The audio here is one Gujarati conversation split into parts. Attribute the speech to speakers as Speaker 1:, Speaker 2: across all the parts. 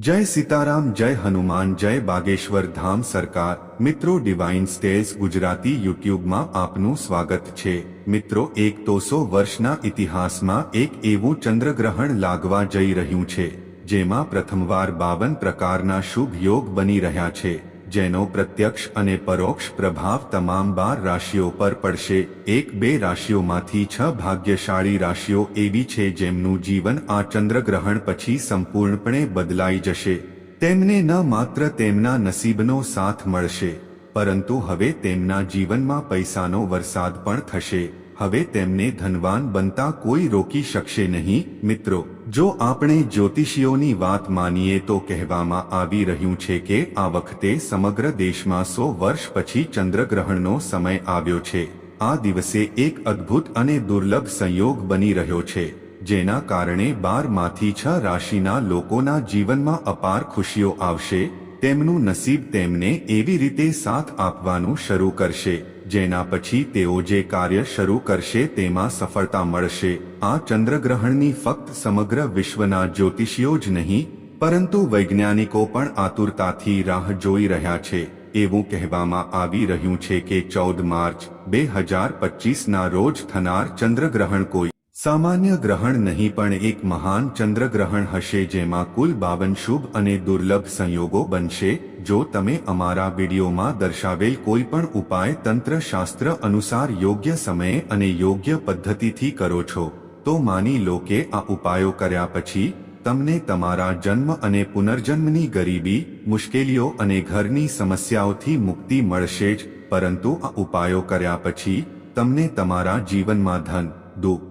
Speaker 1: જય સીતારામ, જય હનુમાન, જય બાગેશ્વર ધામ સરકાર. મિત્રો ડિવાઇન સ્ટેઝ ગુજરાતી યુટ્યુબમાં આપનું સ્વાગત છે. મિત્રો, એક તોસો વર્ષના ઇતિહાસમાં એક એવું ચંદ્રગ્રહણ લાગવા જઈ રહ્યું છે, જેમાં પ્રથમવાર બાવન પ્રકારના શુભ યોગ બની રહ્યા છે. જેનો પ્રત્યક્ષ અને પરોક્ષ પ્રભાવ તમામ બાર રાશિઓ પર પડશે. એક બે રાશિઓમાંથી છ ભાગ્યશાળી રાશિઓ એવી છે જેમનું જીવન આ ચંદ્રગ્રહણ પછી સંપૂર્ણપણે બદલાઈ જશે. તેમને ન માત્ર તેમના નસીબનો સાથ મળશે, પરંતુ હવે તેમના જીવનમાં પૈસાનો વરસાદ પણ થશે. હવે તેમને ધનવાન બનતા કોઈ રોકી શકશે નહીં. મિત્રો જો આપણે જ્યોતિષીઓની વાત માનીએ તો કહેવામાં આવી રહ્યું છે કે આ વખતે સમગ્ર દેશમાં સો વર્ષ પછી ચંદ્રગ્રહણનો સમય આવ્યો છે. આ દિવસે એક અદ્ભુત અને દુર્લભ સંયોગ બની રહ્યો છે, જેના કારણે બારમાંથી છ રાશિના લોકોના જીવનમાં અપાર ખુશીઓ આવશે તેમનું નસીબ તેમને એવી રીતે સાથ આપવાનું શરૂ કરશે, જેના પછી તેઓ જે કાર્ય શરૂ કરશે તેમાં સફળતા મળશે. આ ચંદ્રગ્રહણની ફક્ત સમગ્ર વિશ્વના જ્યોતિષીઓ જ નહીં, પરંતુ વૈજ્ઞાનિકો પણ આતુરતાથી રાહ જોઈ રહ્યા છે. એવું કહેવામાં આવી રહ્યું છે કે ચૌદ માર્ચ, બે હજાર પચીસના રોજ થનાર ચંદ્રગ્રહણ કોઈ સામાન્ય ગ્રહણ નહીં પણ એક મહાન ચંદ્રગ્રહણ હશે જેમાં કુલ બાવન શુભ અને દુર્લભ સંયોગો બનશે, જો તમે અમારા વિડીયોમાં દર્શાવેલ કોઈ પણ ઉપાય તંત્ર શાસ્ત્ર અનુસાર યોગ્ય સમયે અને યોગ્ય પદ્ધતિથી કરો છો, તો માની લો કે આ ઉપાયો કર્યા પછી, તમને તમારા જન્મ અને પુનર્જન્મની ગરીબી, મુશ્કેલીઓ અને ઘરની સમસ્યાઓથી મુક્તિ મળશે જ, પરંતુ આ ઉપાયો કર્યા પછી, તમને તમારા જીવનમાં ધન, દુઃખ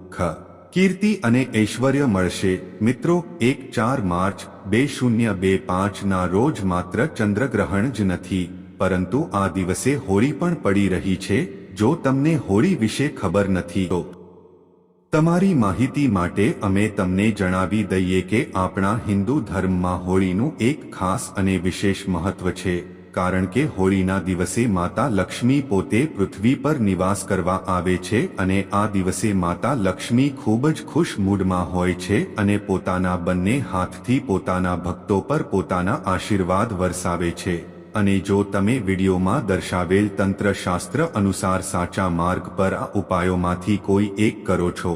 Speaker 1: કીર્તિ અને ઐશ્વર્ય મળશે. મિત્રો, એક ચાર માર્ચ, બે શૂન્ય બે પાંચના રોજ માત્ર ચંદ્રગ્રહણ જ નથી. પરંતુ આ દિવસે હોળી પણ પડી રહી છે. જો તમને હોળી વિશે ખબર નથી, તો તમારી માહિતી માટે અમે તમને જણાવી દઈએ કે આપણા હિન્દુ ધર્મમાં હોળીનું એક ખાસ અને વિશેષ મહત્વ છે. કારણ કે હોળીના દિવસે માતા લક્ષ્મી પોતે પૃથ્વી પર નિવાસ કરવા આવે છે અને આ દિવસે માતા લક્ષ્મી ખૂબ જ ખુશ મૂડમાં હોય છે અને પોતાના બંને હાથથી પોતાના ભક્તો પર પોતાના આશીર્વાદ વરસાવે છે. અને જો તમે વિડીયોમાં દર્શાવેલ તંત્રશાસ્ત્ર અનુસાર સાચા માર્ગ પર આ ઉપાયોમાંથી કોઈ એક કરો છો,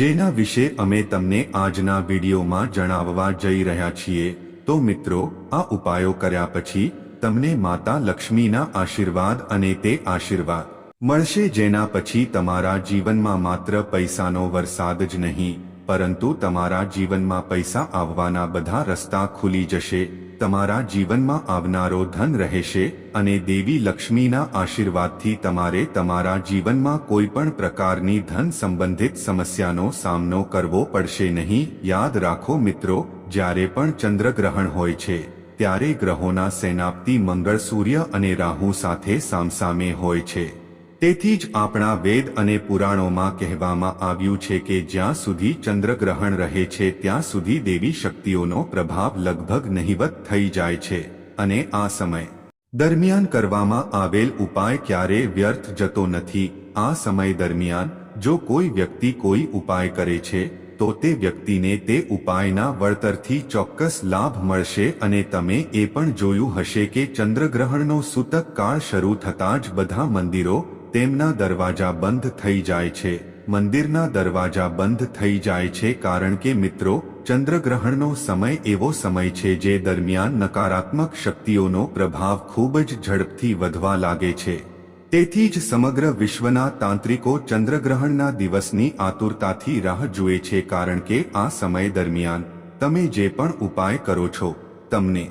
Speaker 1: જેના વિશે અમે તમને આજના વિડીયોમાં જણાવવા જઈ રહ્યા છીએ, તો મિત્રો, આ ઉપાયો કર્યા પછી તમને માતા લક્ષ્મીના આશીર્વાદ અને તે આશીર્વાદ મળશે જેના પછી તમારા જીવનમાં માત્ર પૈસાનો વરસાદ જ નહીં, પરંતુ તમારા જીવનમાં પૈસા આવવાના બધા રસ્તા ખુલી જશે, તમારા જીવનમાં આવનારો ધન રહેશે અને દેવી લક્ષ્મીના આશીર્વાદથી તમારે તમારા જીવનમાં કોઈ પણ પ્રકારની ધન સંબંધિત સમસ્યાનો સામનો કરવો પડશે નહીં. યાદ રાખો મિત્રો, જ્યારે પણ ચંદ્રગ્રહણ હોય છે ત્યારે ગ્રહોના સેનાપતિ મંગળ સૂર્ય અને રાહુ સાથે સામસામે હોય છે. તેથી જ આપણા વેદ અને પુરાણોમાં કહેવામાં આવ્યું છે કે જ્યાં સુધી ચંદ્રગ્રહણ રહે છે ત્યાં સુધી દેવી શક્તિઓનો પ્રભાવ લગભગ નહિવત થઈ જાય છે. અને આ સમય દરમિયાન કરવામાં આવેલ ઉપાય ક્યારે વ્યર્થ જતો નથી. આ સમય દરમિયાન જો કોઈ વ્યક્તિ કોઈ ઉપાય કરે છે તો તે વ્યક્તિને તે ઉપાયના વળતરથી ચોક્કસ લાભ મળશે અને તમે એ પણ જોયું હશે કે ચંદ્રગ્રહણનો સૂતક કાળ શરૂ થતાં જ બધા મંદિરો તેમના દરવાજા બંધ થઈ જાય છે. મંદિરના દરવાજા બંધ થઈ જાય છે કારણ કે મિત્રો, ચંદ્રગ્રહણનો સમય એવો સમય છે જે દરમિયાન નકારાત્મક શક્તિઓનો પ્રભાવ ખૂબ જ ઝડપથી વધવા લાગે છે. તેથી જ સમગ્ર વિશ્વના તાંત્રિકો ચંદ્રગ્રહણના દિવસની આતુરતાથી રાહ જુએ છે કારણ કે આ સમય દરમિયાન તમે જે પણ ઉપાય કરો છો, તમને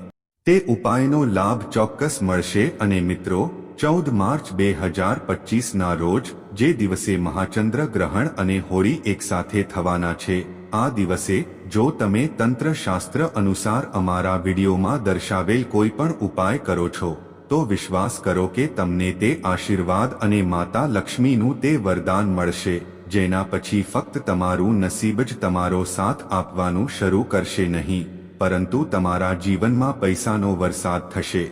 Speaker 1: તે ઉપાયનો લાભ ચોક્કસ મળશે અને મિત્રો, ચૌદ માર્ચ બે હજાર પચીસના રોજ, જે દિવસે મહાચંદ્ર ગ્રહણ અને હોળી એકસાથે થવાના છે, આ દિવસે, જો તમે તંત્રશાસ્ત્ર અનુસાર અમારા વિડીયોમાં દર્શાવેલ કોઈ પણ ઉપાય કરો છો તો વિશ્વાસ કરો કે તમને તે આશીર્વાદ અને માતા લક્ષ્મીનું તે વરદાન મળશે, જેના પછી ફક્ત તમારું નસીબ જ તમારો સાથ આપવાનું શરૂ કરશે નહીં, પરંતુ તમારા જીવનમાં પૈસાનો વરસાદ થશે.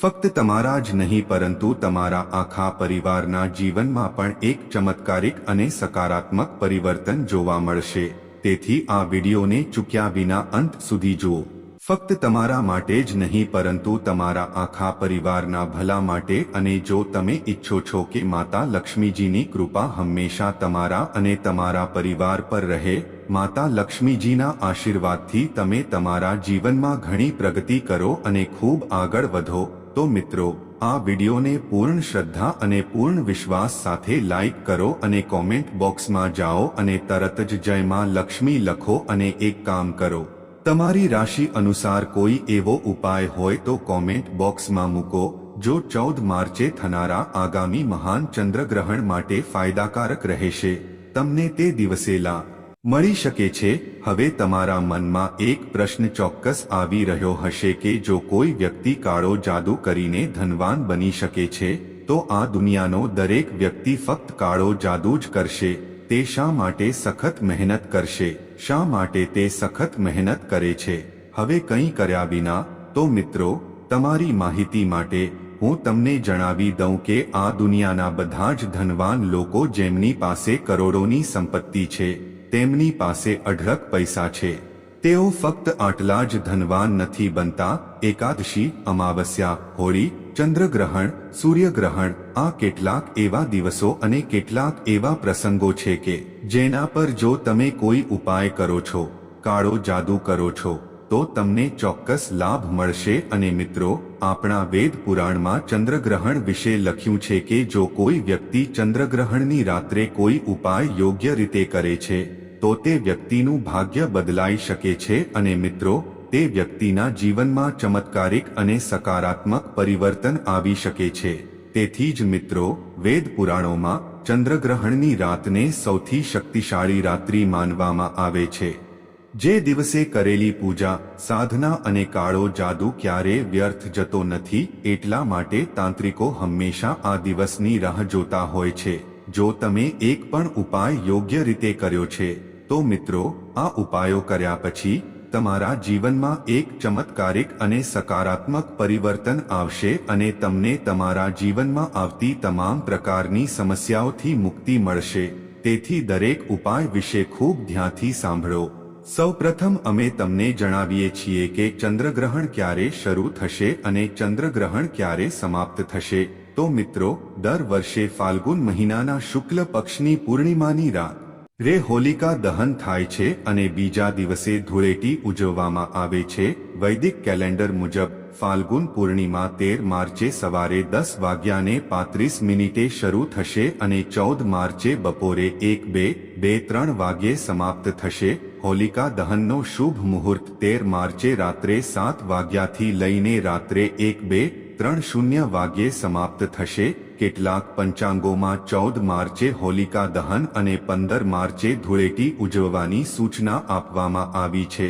Speaker 1: ફક્ત તમારા જ નહીં, પરંતુ તમારા આખા પરિવારના જીવનમાં પણ એક ચમત્કારિક અને સકારાત્મક પરિવર્તન જોવા મળશે. તેથી આ વિડીયોને ચૂક્યા વિના અંત સુધી જુઓ. ફક્ત તમારા માટે જ નહીં, પરંતુ તમારા આખા પરિવારના ભલા માટે. અને જો તમે ઈચ્છો છો કે માતા લક્ષ્મીજીની કૃપા હંમેશા તમારા અને તમારા પરિવાર પર રહે, માતા લક્ષ્મીજીના આશીર્વાદથી તમે તમારા જીવનમાં ઘણી પ્રગતિ કરો અને ખૂબ આગળ વધો. તો મિત્રો, આ વિડિયોને પૂર્ણ શ્રદ્ધા અને પૂર્ણ વિશ્વાસ સાથે લાઈક કરો અને કોમેન્ટ બોક્સમાં જાઓ અને તરત જ જય માં લક્ષ્મી લખો અને એક કામ કરો. તમારી રાશિ અનુસાર કોઈ એવો ઉપાય હોય તો કોમેન્ટ બોક્સમાં મૂકો, જો ચૌદ માર્ચે થનારા આગામી મહાન ચંદ્રગ્રહણ માટે ફાયદાકારક રહેશે. તમને તે દિવસે લાભ મળી શકે છે. હવે તમારા મનમાં એક પ્રશ્ન ચોક્કસ આવી રહ્યો હશે કે જો કોઈ વ્યક્તિ કાળો જાદુ કરીને ધનવાન બની શકે છે, તો આ દુનિયાનો દરેક વ્યક્તિ ફક્ત કાળો જાદુ જ કરશે. તે શા માટે સખત મહેનત કરશે? શા માટે તે સખત મહેનત કરે છે? હવે કંઈ કર્યા વિના, તો મિત્રો, તમારી માહિતી માટે હું તમને જણાવી દઉં કે આ દુનિયાના બધા જ ધનવાન લોકો જેમની પાસે કરોડોની સંપત્તિ છે, તેમની પાસે અઢળક પૈસા છે. તેઓ ફક્ત આટલા જ ધનવાન નથી બનતા, એકાદશી, અમાવસ્યા, હોળી ચંદ્રગ્રહણ, સૂર્યગ્રહણ, આ કેટલાક એવા દિવસો અને કેટલાક એવા પ્રસંગો છે કે, જેના પર જો તમે કોઈ ઉપાય કરો છો, કાળો જાદુ કરો છો, તો તમને ચોક્કસ લાભ મળશે અને મિત્રો, આપણા વેદ પુરાણમાં ચંદ્રગ્રહણ વિશે લખ્યું છે કે જો કોઈ વ્યક્તિ ચંદ્રગ્રહણની રાત્રે કોઈ ઉપાય યોગ્ય રીતે કરે છે, તો તે વ્યક્તિનું ભાગ્ય બદલાઈ શકે છે અને મિત્રો તે વ્યક્તિના જીવનમાં ચમત્કારિક અને સકારાત્મક પરિવર્તન આવી શકે છે. તેથી જ મિત્રો, વેદ પુરાણોમાં ચંદ્રગ્રહણની રાતને સૌથી શક્તિશાળી રાત્રિ માનવામાં આવે છે. જે દિવસે કરેલી પૂજા, સાધના અને કાળો જાદુ ક્યારે વ્યર્થ જતો નથી, એટલા માટે તાંત્રિકો હંમેશા આ દિવસની રાહ જોતા હોય છે. જો તમે એક પણ ઉપાય યોગ્ય રીતે કર્યો છે, તો મિત્રો, આ ઉપાયો કર્યા પછી તમારા જીવનમાં એક ચમત્કારિક અને સકારાત્મક પરિવર્તન આવશે અને તમને તમારા જીવનમાં આવતી તમામ પ્રકારની સમસ્યાઓથી મુક્તિ મળશે. તેથી દરેક ઉપાય વિશે ખૂબ ધ્યાનથી સાંભળો. સૌપ્રથમ અમે તમને જણાવીએ છીએ કે ચંદ્રગ્રહણ ક્યારે શરૂ થશે અને ચંદ્રગ્રહણ ક્યારે સમાપ્ત થશે. તો મિત્રો, દર વર્ષે ફાલ્ગુન મહિનાના શુક્લ પક્ષની પૂર્ણિમાની રાત રે હોલિકા દહન થાય છે અને બીજા દિવસે ધૂળેટી ઉજવવામાં આવે છે. વૈદિક કેલેન્ડર મુજબ ફાલ્ગુન પૂર્ણિમા તેર માર્ચે સવારે દસ વાગ્યાને પાંત્રીસ મિનિટે શરૂ થશે અને ચૌદ માર્ચે બપોરે એક, બે બે, ત્રણ વાગ્યે સમાપ્ત થશે. હોલિકા દહનનો શુભ મુહૂર્ત તેર માર્ચે રાત્રે સાત વાગ્યાથી લઈને રાત્રે એક, બે, ત્રણ શૂન્ય વાગ્યે સમાપ્ત થશે. કેટલાક પંચાંગોમાં ચૌદ માર્ચે હોલિકા દહન અને પંદર માર્ચે ધૂળેટી ઉજવવાની સૂચના આપવામાં આવી છે.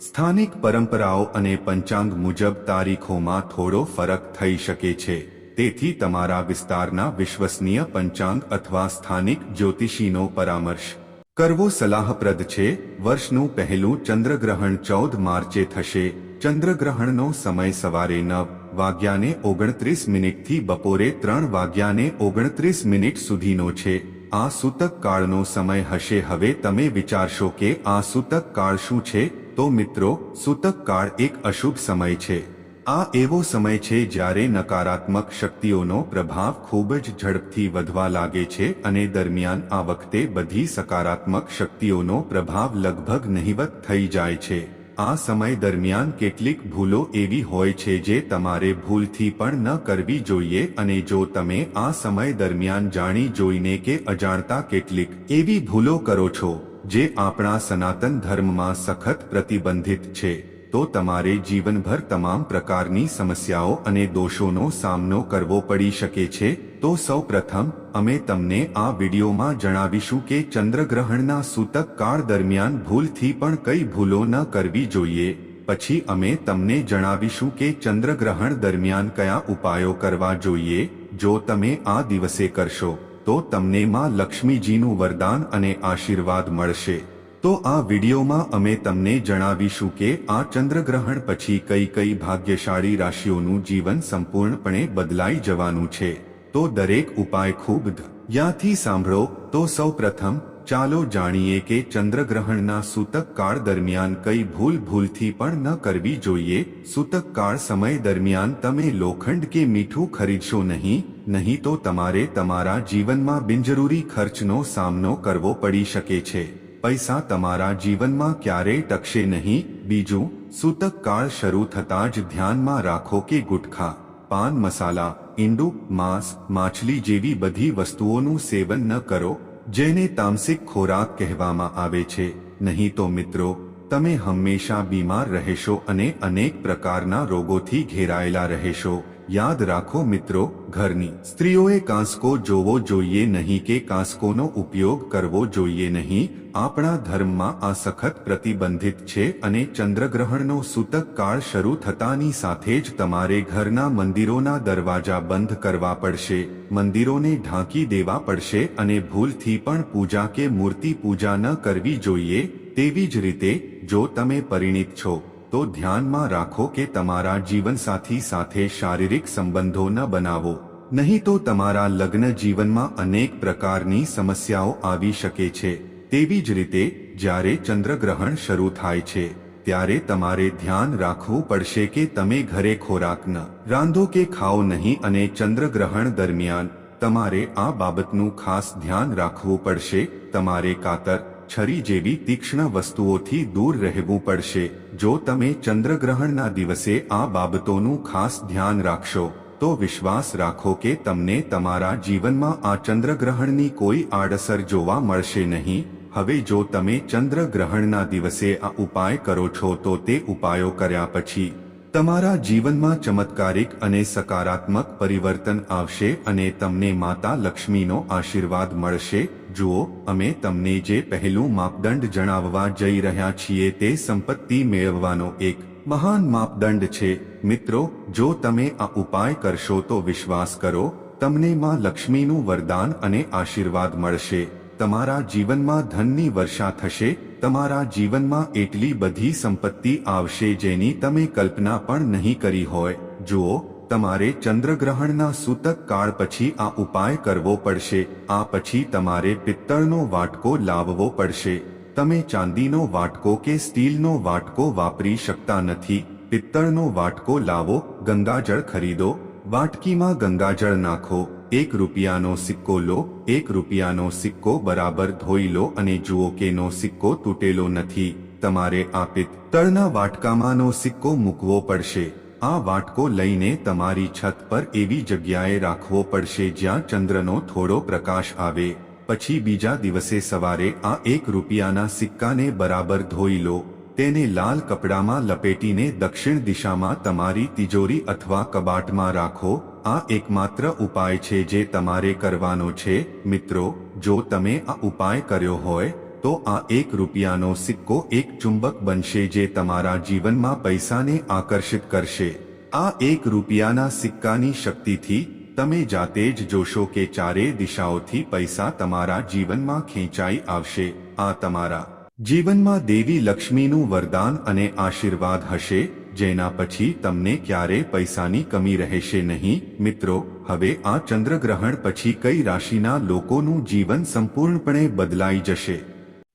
Speaker 1: સ્થાનિક પરંપરાઓ અને પંચાંગ મુજબ તારીખોમાં થોડો ફરક થઈ શકે છે. તેથી તમારા વિસ્તારના વિશ્વસનીય પંચાંગ અથવા સ્થાનિક જ્યોતિષીનો પરામર્શ કરવો સલાહપ્રદ છે. વર્ષનું પહેલું ચંદ્રગ્રહણ ચૌદ માર્ચે થશે. ચંદ્રગ્રહણનો સમય સવારે નવ વાગ્યાને ઓગણત્રીસ મિનિટથી બપોરે ત્રણ વાગ્યાને ઓગણત્રીસ મિનિટ સુધીનો છે. આ સૂતક કાળનો સમય હશે. હવે તમે વિચારશો કે આ સૂતક કાળ શું છે? તો મિત્રો, સૂતક કાળ એક અશુભ સમય છે. આ એવો સમય છે જ્યારે નકારાત્મક શક્તિઓનો પ્રભાવ ખૂબ જ ઝડપથી વધવા લાગે છે અને દરમિયાન આ વખતે બધી સકારાત્મક શક્તિઓનો પ્રભાવ લગભગ નહિવત થઈ જાય છે. આ સમય દરમિયાન કેટલીક ભૂલો એવી હોય છે જે તમારે ભૂલથી પણ ન કરવી જોઈએ અને જો તમે આ સમય દરમિયાન જાણી જોઈને કે અજાણતા કેટલીક એવી ભૂલો કરો છો, જે આપણા સનાતન ધર્મમાં સખત પ્રતિબંધિત છે. તો તમારે જીવનભર તમામ પ્રકારની સમસ્યાઓ અને દોષોનો સામનો કરવો પડી શકે છે. તો સૌ પ્રથમ અમે તમને આ વિડીયોમાં જણાવીશું કે ચંદ્રગ્રહણના સૂતક કાળ દરમિયાન ભૂલથી પણ કઈ ભૂલો ન કરવી જોઈએ. પછી અમે તમને જણાવીશું કે ચંદ્રગ્રહણ દરમિયાન કયા ઉપાયો કરવા જોઈએ. જો તમે આ દિવસે કરશો, તો તમને માં લક્ષ્મીજીનું વરદાન અને આશીર્વાદ મળશે. તો આ વિડીયોમાં અમે તમને જણાવીશું કે આ ચંદ્રગ્રહણ પછી કઈ કઈ ભાગ્યશાળી રાશિઓનું જીવન સંપૂર્ણપણે બદલાઈ જવાનું છે. તો દરેક ઉપાય ખૂબ ધ્યાનથી સાંભળો, તો સૌ પ્રથમ ચાલો જાણીએ કે ચંદ્રગ્રહણના સૂતક કાળ દરમિયાન કઈ ભૂલ ભૂલથી પણ ન કરવી જોઈએ. સૂતક કાળ સમય દરમિયાન તમે લોખંડ કે મીઠું ખરીદશો નહીં નહીં તો તમારે તમારા જીવનમાં બિનજરૂરી ખર્ચનો સામનો કરવો પડી શકે છે. પૈસા તમારા જીવનમાં ક્યારેય ટકશે નહીં? બીજું, સૂતક કાળ શરૂ થતાં જ ધ્યાનમાં રાખો કે ગુટખા, પાન મસાલા, ઈંડું, માંસ, માછલી જેવી બધી વસ્તુઓનું સેવન ન કરો, જેને તામસિક ખોરાક કહેવામાં આવે છે. નહીં તો મિત્રો, તમે હંમેશા બીમાર રહેશો અને અનેક પ્રકારના રોગોથી ઘેરાયેલા રહેશો. યાદ રાખો મિત્રો, ઘરની સ્ત્રીઓએ કાંસકો જોવો જોઈએ નહીં કે કાંસકોનો ઉપયોગ કરવો જોઈએ નહીં. આપણા ધર્મમાં આ સખત પ્રતિબંધિત છે અને ચંદ્રગ્રહણનો સૂતક કાળ શરૂ થતાની સાથે જ તમારે ઘરના મંદિરોના દરવાજા બંધ કરવા પડશે, મંદિરોને ઢાંકી દેવા પડશે અને ભૂલથી પણ પૂજા કે મૂર્તિ પૂજા ન કરવી જોઈએ, તેવી જ રીતે જો તમે પરિણિત છો. તો ધ્યાનમાં રાખો કે તમારા જીવનસાથી સાથે શારીરિક સંબંધો ન બનાવો. નહીં તો તમારા લગ્ન જીવનમાં અનેક પ્રકારની સમસ્યાઓ આવી શકે છે. તેવી જ રીતે, જ્યારે ચંદ્રગ્રહણ શરૂ થાય છે, ત્યારે તમારે ધ્યાન રાખવું પડશે કે તમે ઘરે ખોરાક ન રાંધો કે ખાઓ નહીં અને ચંદ્રગ્રહણ દરમિયાન તમારે આ બાબતનું ખાસ ધ્યાન રાખવું પડશે. તમારે કાતર છરી જેવી તીક્ષ્ણ વસ્તુઓથી દૂર રહેવું પડશે. જો તમે ચંદ્રગ્રહણના દિવસે આ બાબતોનું ખાસ ધ્યાન રાખશો, તો વિશ્વાસ રાખો કે તમને તમારા જીવનમાં આ ચંદ્રગ્રહણની કોઈ આડઅસર જોવા મળશે નહીં. હવે જો તમે ચંદ્રગ્રહણના દિવસે આ ઉપાય કરો છો, તો તે ઉપાયો કર્યા પછી તમારા જીવનમાં ચમત્કારિક અને સકારાત્મક પરિવર્તન આવશે અને તમને માતા લક્ષ્મીનો આશીર્વાદ મળશે. જુઓ, અમે તમને જે પહેલું માપદંડ જણાવવા જઈ રહ્યા છીએ તે સંપત્તિ મેળવવાનો એક મહાન માપદંડ છે. મિત્રો, જો તમે આ ઉપાય કરશો તો વિશ્વાસ કરો, તમને માં લક્ષ્મીનું વરદાન અને આશીર્વાદ મળશે. તમારા જીવનમાં ધનની વર્ષા થશે, તમારા જીવનમાં એટલી બધી સંપત્તિ આવશે જેની તમે કલ્પના પણ નહીં કરી હોય. જુઓ તમારે ચંદ્રગ્રહણના સૂતક કાળ પછી આ ઉપાય કરવો પડશે. આ પછી તમારે પિત્તળનો વાટકો લાવવો પડશે. તમે ચાંદીનો વાટકો કે સ્ટીલનો વાટકો વાપરી શકતા નથી. પિત્તળનો વાટકો લાવો, ગંગાજળ ખરીદો, વાટકીમાં ગંગાજળ નાખો, એક રૂપિયાનો સિક્કો લો, એક રૂપિયાનો સિક્કો બરાબર ધોઈ લો અને જુઓ કે નો સિક્કો તૂટેલો નથી. તમારે આ પિત્તળના વાટકામાંનો સિક્કો મૂકવો પડશે. આ વાટકો લઈને તમારી છત પર એવી જગ્યાએ રાખવો પડશે જ્યાં ચંદ્રનો થોડો પ્રકાશ આવે. પછી બીજા દિવસે સવારે આ એક રૂપિયાના સિક્કાને બરાબર ધોઈ લો. તેને લાલ કપડામાં લપેટીને દક્ષિણ દિશામાં તમારી તિજોરી અથવા કબાટમાં રાખો. આ એકમાત્ર ઉપાય છે જે તમારે કરવાનો છે. મિત્રો, જો તમે આ ઉપાય કર્યો હોય તો આ એક રૂપિયાનો સિક્કો એક ચુંબક બનશે જે તમારા જીવનમાં પૈસાને આકર્ષિત કરશે. આ એક રૂપિયાના સિક્કાની શક્તિથી તમે જાતે જ જોશો કે ચારે દિશાઓથી પૈસા તમારા જીવનમાં ખેંચાઈ આવશે. આ તમારા જીવનમાં દેવી લક્ષ્મીનું વરદાન અને આશીર્વાદ હશે, જેના પછી તમને ક્યારે પૈસાની કમી રહેશે નહીં. મિત્રો, હવે આ ચંદ્રગ્રહણ પછી કઈ રાશિના લોકોનું જીવન સંપૂર્ણપણે બદલાઈ જશે?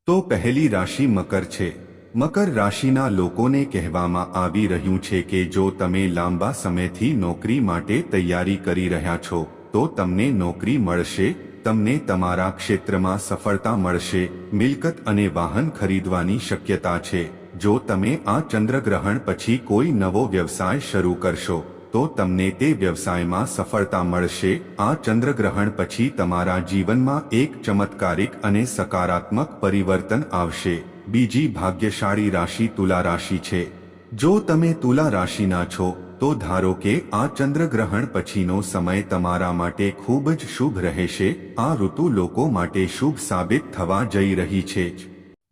Speaker 1: તો પહેલી રાશિ મકર છે. મકર રાશિના લોકોને કહેવામાં આવી રહ્યું છે કે જો તમે લાંબા સમયથી નોકરી માટે તૈયારી કરી રહ્યા છો, તો તમને નોકરી મળશે, તમને તમારા ક્ષેત્રમાં સફળતા મળશે, મિલકત અને વાહન ખરીદવાની શક્યતા છે. જો તમે આ ચંદ્રગ્રહણ પછી કોઈ નવો વ્યવસાય શરૂ કરશો તો તમને તે વ્યવસાયમાં સફળતા મળશે. આ ચંદ્રગ્રહણ પછી તમારા જીવનમાં એક ચમત્કારિક અને સકારાત્મક પરિવર્તન આવશે. બીજી ભાગ્યશાળી રાશિ તુલા રાશિ છે. જો તમે તુલા રાશિના છો, તો ધારો કે આ ચંદ્રગ્રહણ પછીનો સમય તમારા માટે ખૂબ જ શુભ રહેશે. આ ઋતુ લોકો માટે શુભ સાબિત થવા જઈ રહી છે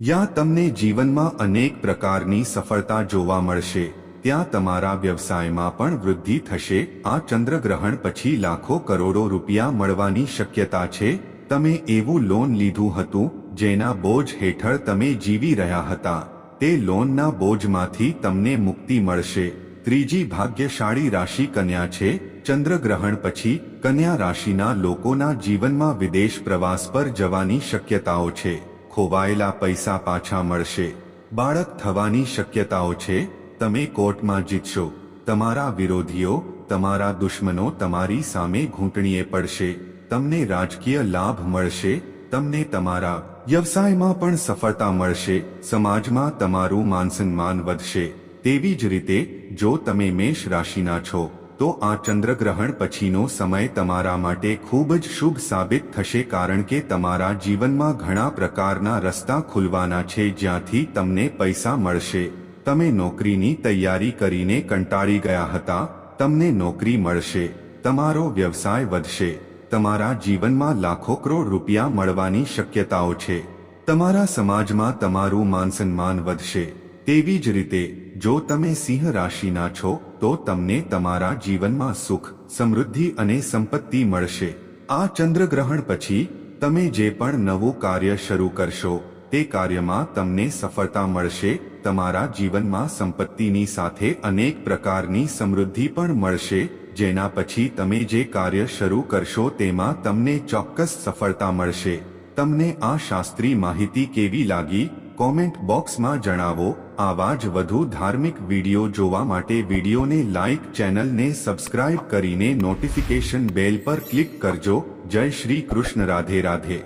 Speaker 1: યા તમને જીવનમાં અનેક પ્રકારની સફળતા જોવા મળશે. ત્યાં તમારા વ્યવસાયમાં પણ વૃદ્ધિ થશે. આ ચંદ્રગ્રહણ પછી લાખો કરોડો રૂપિયા મળવાની શક્યતા છે. તમે એવું લોન લીધું હતું, જેના બોજ હેઠળ તમે જીવી રહ્યા હતા. તે લોનના બોજમાંથી તમને મુક્તિ મળશે. ત્રીજી ભાગ્યશાળી રાશિ કન્યા છે. ચંદ્રગ્રહણ પછી કન્યા રાશિના લોકોના જીવનમાં વિદેશ પ્રવાસ પર જવાની શક્યતાઓ છે. ખોવાયેલા પૈસા પાછા મળશે. બાળક થવાની શક્યતાઓ છે. તમે કોર્ટમાં જીતશો. તમારા વિરોધીઓ, તમારા દુશ્મનો તમારી સામે ઘૂંટણીએ પડશે. તમને રાજકીય લાભ મળશે, તમને તમારા વ્યવસાયમાં પણ સફળતા મળશે, સમાજમાં તમારું માનસન્માન વધશે. તેવી જ રીતે, જો તમે મેષ રાશિના છો, તો આ ચંદ્રગ્રહણ પછીનો સમય તમારા માટે ખૂબ જ શુભ સાબિત થશે કારણ કે તમારા જીવનમાં ઘણા પ્રકારના રસ્તા ખુલવાના છે જ્યાંથી તમને પૈસા મળશે. તમે નોકરીની તૈયારી કરીને કંટાળી ગયા હતા, તમને નોકરી મળશે, તમારો વ્યવસાય વધશે, તમારા જીવનમાં લાખો કરોડ રૂપિયા મળવાની શક્યતાઓ છે, તમારા સમાજમાં તમારું માનસન્માન વધશે, તેવી જ રીતે, જો તમે સિંહ રાશિના છો, તો તમને તમારા જીવનમાં સુખ, સમૃદ્ધિ અને સંપત્તિ મળશે. આ ચંદ્રગ્રહણ પછી, તમે જે પણ નવું કાર્ય શરૂ કરશો તે કાર્યમાં તમને સફળતા મળશે, તમારા જીવનમાં સંપત્તિની સાથે અનેક પ્રકારની સમૃદ્ધિ પણ મળશે, જેના પછી તમે જે કાર્ય શરૂ કરશો તેમાં તમને ચોક્કસ સફળતા મળશે. તમને આ શાસ્ત્રી માહિતી કેવી લાગી? કોમેન્ટ બોક્સમાં જણાવો. આવા જ વધુ ધાર્મિક વીડિયો જોવા માટે વિડીયોને લાઇક ચેનલને સબસ્ક્રાઇબ કરીને નોટિફિકેશન બેલ પર ક્લિક કરજો. જય શ્રી કૃષ્ણ. રાધે રાધે.